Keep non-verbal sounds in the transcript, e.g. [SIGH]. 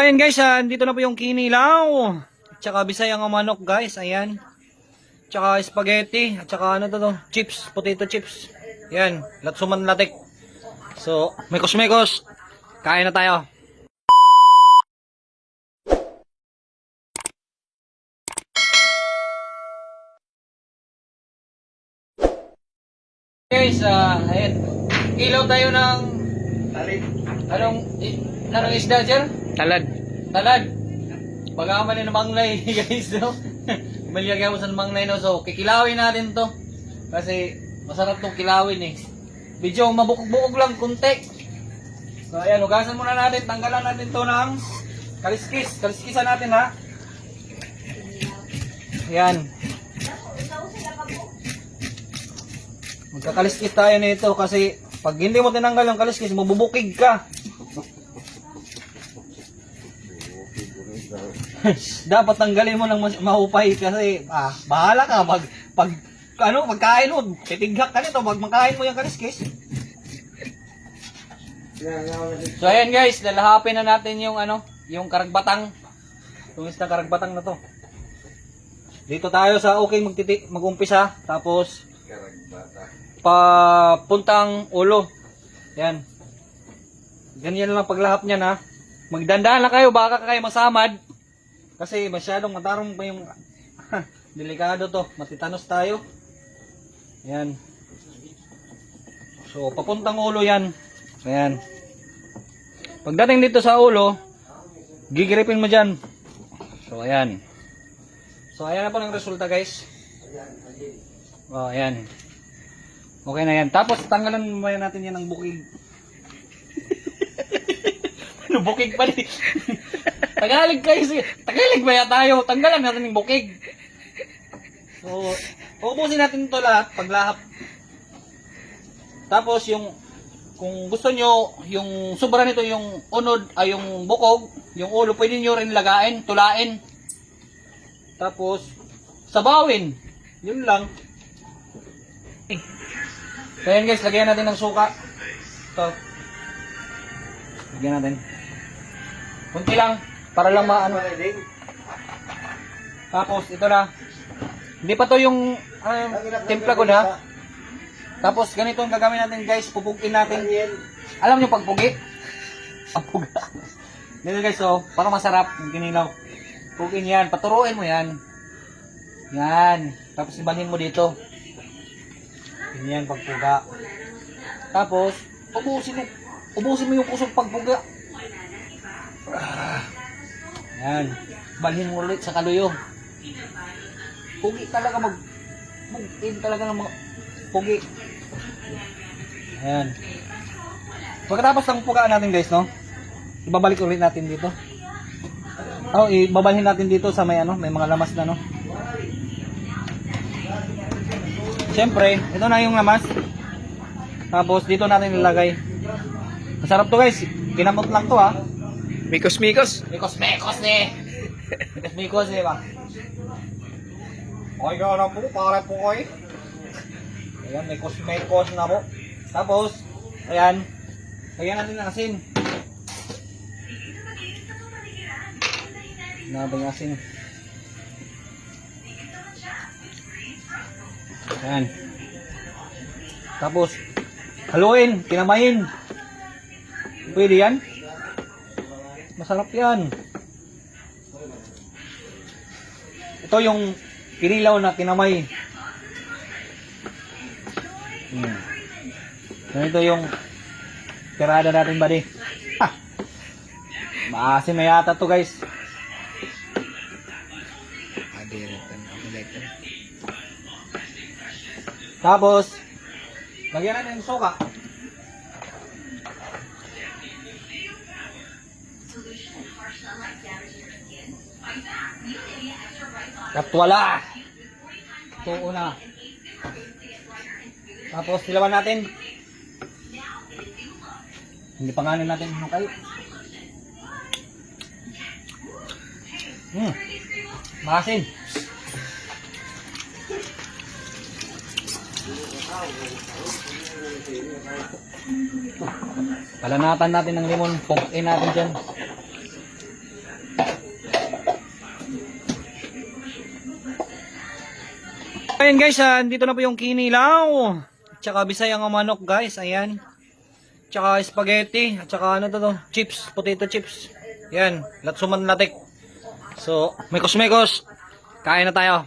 Ayan guys, ah, dito na po yung kinilaw. Tsaka bisayang manok guys, ayan. Tsaka spaghetti, at tsaka ano to to, chips, potato chips. Yan, latsuman latik. So, mekos mekos. Kain na tayo. Guys, ah, ayan. Ilaw tayo ng Talit. anong anong isda, sir? Talad. Talad. Pag-aaman ng manglay, [LAUGHS] guys, no? Maligagay mo sa manglay, no? So, kikilawin natin to. Kasi, masarap tong kilawin, eh. Medyo mabukog-bukog lang, kunti. So, ayan, hugasan muna natin. Tanggalan natin to ng kaliskis. Kaliskisan natin, ha? Ayan. Magkakaliskis tayo nito kasi pag hindi mo tinanggal yung kaliskis, mabubukig ka. [LAUGHS] Dapat tanggalin mo ng mahupay kasi ah, bahala ka pag pag ano, pagkain mo, titigak ka nito, pag mo yung kaliskis. So ayan guys, lalahapin na natin yung ano, yung karagbatang. Yung isda karagbatang na to. Dito tayo sa okay magtiti magumpisa tapos papuntang ulo. Yan. Ganyan lang paglahap niya na. Magdandahan lang kayo, baka kayo masamad. Kasi masyadong matarong pa yung [LAUGHS] delikado to. Matitanos tayo. Yan. So, papuntang ulo yan. Ayan. Pagdating dito sa ulo, gigiripin mo dyan. So, ayan. So, ayan na po ng resulta guys. Oh, ayan. Okay na yan. Tapos, tanggalan mo natin yan ng bukig. Ano, bukig pa rin. Tagalog kayo. sige. Tagalog ba ya tayo? Tanggalan natin yung bukig. So, ubusin natin ito lahat, paglahap. Tapos, yung, kung gusto nyo, yung sobra nito, yung unod, ay yung bukog, yung ulo, pwede nyo rin lagain, tulain. Tapos, sabawin. Yun lang. So yan guys, lagyan natin ng suka. Ito. Lagyan natin. Kunti lang, para lang maano. Tapos ito na. Hindi pa to yung um, timpla ko na. Tapos ganito ang gagawin natin guys, pupugin natin. Alam niyo pagpugi? [LAUGHS] Ang puga. Dito guys, so, para masarap yung kinilaw. Pugin yan, paturuin mo yan. Yan. Tapos ibanin mo dito. Ganyan pagpuga. Tapos, ubusin mo. Ubusin mo yung kusog pagpuga. Ah. Yan. Balhin mo ulit sa kaluyo. Pugi talaga mag... Mag-in talaga ng mga... Pugi. Ayan. Pagkatapos ng pugaan natin guys, no? Ibabalik ulit natin dito. Oh, ibabalhin natin dito sa may ano, may mga lamas na no. Siyempre, ito na yung lamas. Tapos dito natin ilagay. Masarap to guys. Kinamot lang to ha. Mikos mikos. Mikos mekos ni. Mikos mekos eh ba? Okay ka na po, para po koy. Ayan, mikos mekos na po. Tapos, ayan. Lagyan natin ng asin. Nabang asin. Ayan. Tapos, haluin, kinamayin. Pwede yan? Masarap yan. Ito yung kinilaw na kinamay. Hmm. Ganito yung tirada natin ba di? Maasim na yata to guys. Tapos, lagyan natin ng suka. Katwala. Ito una. Tapos silawan natin. Hindi pa nganin natin yung kayo. Hmm. Masin. Palanatan natin ng limon. Pukin natin dyan. Ayan guys, ah, dito na po yung kinilaw. Tsaka bisayang manok guys, ayan. Tsaka spaghetti, at tsaka ano to to, chips, potato chips. Yan, latsuman latik. So, may kusmekos. Kain na tayo.